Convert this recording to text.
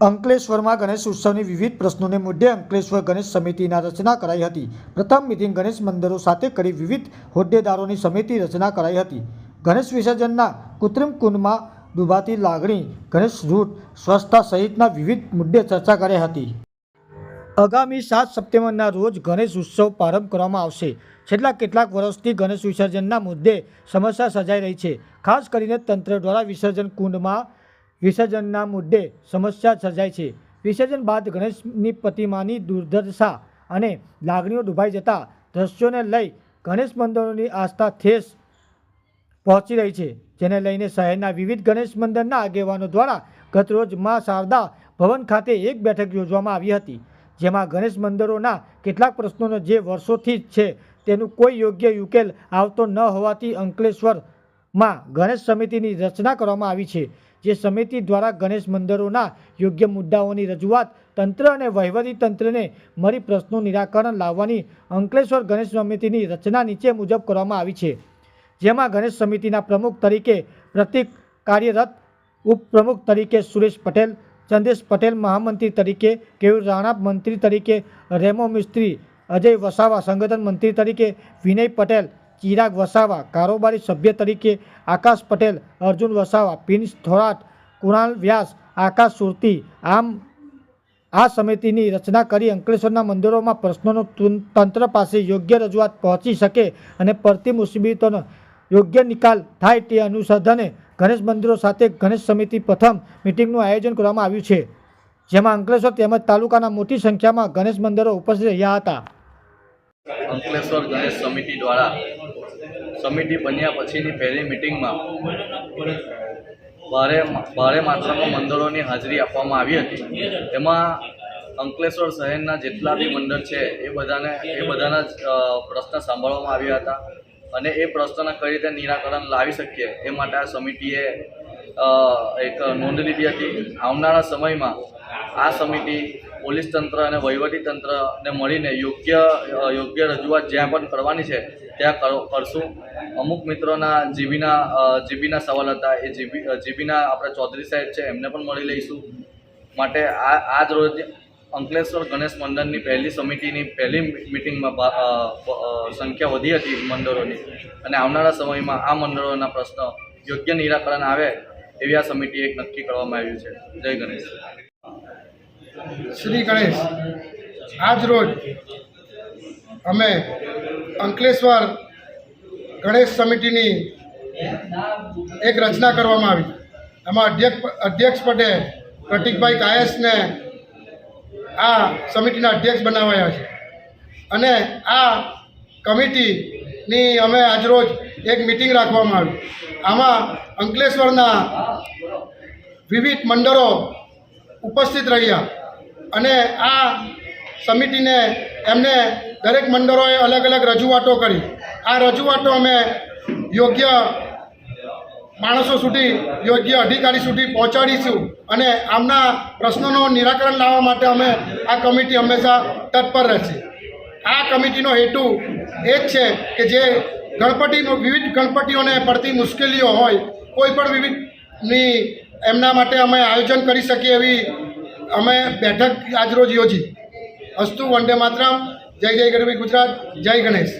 અંકલેશ્વરમાં ગણેશ ઉત્સવની વિવિધ પ્રશ્નોને મુદ્દે અંકલેશ્વર ગણેશ સમિતિના રચના કરાઈ હતી. પ્રથમ મિટિંગ ગણેશ મંદિરો સાથે કરી વિવિધ હોદ્દેદારોની સમિતિ રચના કરાઈ હતી. ગણેશ વિસર્જનના કૃત્રિમ કુંડમાં ડૂબાતી લાગણી, ગણેશ રૂટ, સ્વચ્છતા સહિતના વિવિધ મુદ્દે ચર્ચા કરી હતી. આગામી સાત સપ્ટેમ્બરના રોજ ગણેશ ઉત્સવ પ્રારંભ કરવામાં આવશે. છેલ્લા કેટલાક વર્ષથી ગણેશ વિસર્જનના મુદ્દે સમસ્યા સર્જાઈ રહી છે. ખાસ કરીને તંત્ર દ્વારા વિસર્જન કુંડમાં વિસર્જનના મુદ્દે સમસ્યા સર્જાય છે. વિસર્જન બાદ ગણેશની પ્રતિમાની દુર્દશા અને લાગણીઓ ડૂબાઈ જતા દ્રશ્યોને લઈ ગણેશ મંદિરોની આસ્થા ઠેસ પહોંચી રહી છે. જેને લઈને શહેરના વિવિધ ગણેશ મંદિરના આગેવાનો દ્વારા ગતરોજ મા શારદા ભવન ખાતે એક બેઠક યોજવામાં આવી હતી, જેમાં ગણેશ મંદિરોના કેટલાક પ્રશ્નોનો જે વર્ષોથી જ છે તેનું કોઈ યોગ્ય ઉકેલ આવતો ન હોવાથી અંકલેશ્વરમાં ગણેશ સમિતિની રચના કરવામાં આવી છે. જે સમિતિ દ્વારા ગણેશ મંદિરોના યોગ્ય મુદ્દાઓની રજૂઆત તંત્ર અને વહીવટી તંત્રને મળી પ્રશ્નો નિરાકરણ લાવવાની અંકલેશ્વર ગણેશ સમિતિની રચના નીચે મુજબ કરવામાં આવી છે. જેમાં ગણેશ સમિતિના પ્રમુખ તરીકે પ્રતિક કાર્યરત, ઉપપ્રમુખ તરીકે સુરેશ પટેલ, ચંદેશ પટેલ મહામંત્રી તરીકે કેયુર રાણા, મંત્રી તરીકે રેમો મિસ્ત્રી, અજય વસાવા, સંગઠન મંત્રી તરીકે વિનય પટેલ ચિરાગ વસાવા, કારોબારી સભ્ય તરીકે આકાશ પટેલ, અર્જુન વસાવા પિન્સ થોરાટ કુણાલ વ્યાસ, આકાશ સુરતી, આમ આ સમિતિની રચના કરી અંકલેશ્વરના મંદિરોમાં પ્રશ્નોનો તંત્ર પાસે યોગ્ય રજૂઆત પહોંચી શકે અને પડતી મુસીબતોનો યોગ્ય નિકાલ થાય તે અનુસંધાને ગણેશ મંદિરો સાથે ગણેશ સમિતિ પ્રથમ મિટિંગનું આયોજન કરવામાં આવ્યું છે, જેમાં અંકલેશ્વર તેમજ તાલુકાના મોટી સંખ્યામાં ગણેશ મંદિરો ઉપસ્થિત રહ્યા હતા. અંકલેશ્વર ગણેશ સમિતિ દ્વારા સમિતિ બન્યા પછીની પહેલી મિટિંગમાં ભારે ભારે માત્રામાં મંડળોની હાજરી આપવામાં આવી હતી. એમાં અંકલેશ્વર શહેરના જેટલા બી મંડળ છે, એ બધાને, એ બધાના જ પ્રશ્ન સાંભળવામાં આવ્યા હતા. અને એ પ્રશ્નના કઈ રીતે નિરાકરણ લાવી શકીએ, એ માટે આ સમિતિએ એક નોંધ લીધી હતી. આવનારા સમયમાં આ સમિતિ પોલીસ તંત્ર અને વહીવટી તંત્રને મળીને યોગ્ય યોગ્ય રજૂઆત જ્યાં પણ કરવાની છે, ત્યાં કરો- કરશું. અમુક મિત્રોના જીબીના જીબીના સવાલ હતા. એ જીબી જીબીના આપણા ચૌધરી સાહેબ છે, એમને પણ મળી લઈશું. માટે આ, આજ રોજ અંકલેશ્વર ગણેશ મંડળની પહેલી સમિતિની પહેલી મિટિંગમાં સંખ્યા વધી હતી મંડળોની. અને આવનારા સમયમાં આ મંડળોના પ્રશ્ન યોગ્ય નિરાકરણ આવે એવી આ સમિતિ એક નક્કી કરવામાં આવ્યું છે. જય ગણેશ. શ્રી ગણેશ, આજ રોજ અમે અંકલેશ્વર ગણેશ સમિતિની એક રચના કરવામાં આવી. એમાં અધ્યક્ષ અધ્યક્ષ પદે પ્રતિકભાઈ કાયસને આ સમિતિના અધ્યક્ષ બનાવાયા છે. અને આ કમિટીની અમે આજરોજ એક મિટિંગ રાખવામાં આવી. આમાં અંકલેશ્વરના વિવિધ મંડળો ઉપસ્થિત રહ્યા. અને આ સમિતિને એમને દરેક મંડળોએ અલગ અલગ રજૂઆતો કરી. આ રજૂઆતો અમે યોગ્ય માણસો સુધી, યોગ્ય અધિકારી સુધી પહોંચાડીશું અને આમના પ્રશ્નોનું નિરાકરણ લાવવા માટે અમે આ કમિટી હંમેશા તત્પર રહેશે. આ કમિટીનો હેતુ એ જ છે કે જે ગણપતિ, વિવિધ ગણપતિઓને પડતી મુશ્કેલીઓ હોય, કોઈ પણ વિવિધની એમના માટે અમે આયોજન કરી શકીએ એવી અમે બેઠક આજરોજ યોજી. અસ્તુ વંદે માતરમ. જય જય ગરવી ગુજરાત. જય ગણેશ.